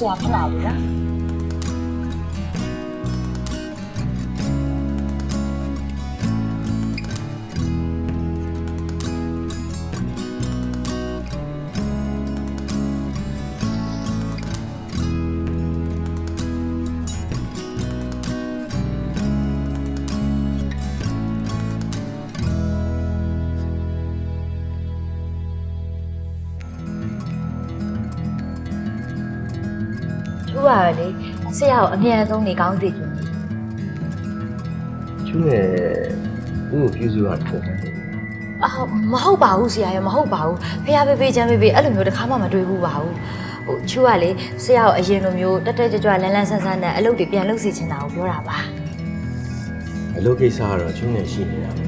ဆရာခဏလေးနော် သူကလေဆရာကိုအမြန်ဆုံးနေကောင်းစေချင်တယ်ကျူးနဲ့ဦးကိုပြုစုရထွက်တယ်အာမဟုတ်ပါဘူးဆရာရမဟုတ်ပါဘူးဖះဖေးဖေးချမ်းဖေးဖေးအဲ့လိုမျိုးတစ်ခါမှမတွေ့ဘူးပါဘူးဟိုချူကလေဆရာကိုအရင်လိုမျိုးတက်တက်ကြွကြွလန်းလန်းဆန်းဆန်းနဲ့အလုပ်တွေပြန်လုပ်စီချင်တာကိုပြောတာပါအလုပ်ကိစ္စကတော့ကျူးနဲ့ရှိနေတာပဲ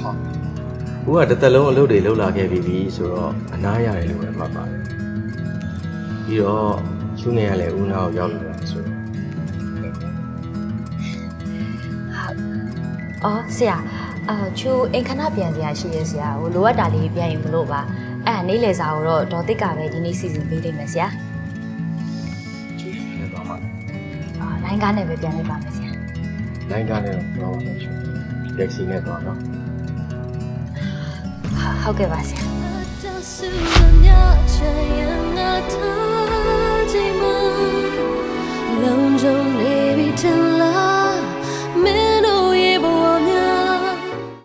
ဟုတ်ဦးကတစ်သက်လုံးအလုပ်တွေလုပ်လာခဲ့ပြီးပြီဆိုတော့အနားရတယ်လို့ပဲမှတ်ပါတယ် ပြီးတော့ကျူးနဲ့ကလည်းဦးနာကိုရောက်လာတယ်ဆိုတော့အော်ဆရာအာချူအင်ခဏပြန်စရာရှိရဲ့ဆရာဟိုလိုအပ်တာလေးပြန်ရင်မလို့ပါအဲ့ဒါနေ့လည်စာကိုတော့ဒေါ်တစ်ကပဲဒီနေ့စီစဉ်ပေးလိမ့်မယ်ဆရာဖြစ်သွားမှာအာလိုင်းကားနဲ့ပဲပြန်လိုက်ပါမယ်ဆရာလိုင်းကားနဲ့တော့ပြောပါမယ်ကျူးတက်ဆီနဲ့သွားတော့ဟုတ်ကဲ့ပါဆရာ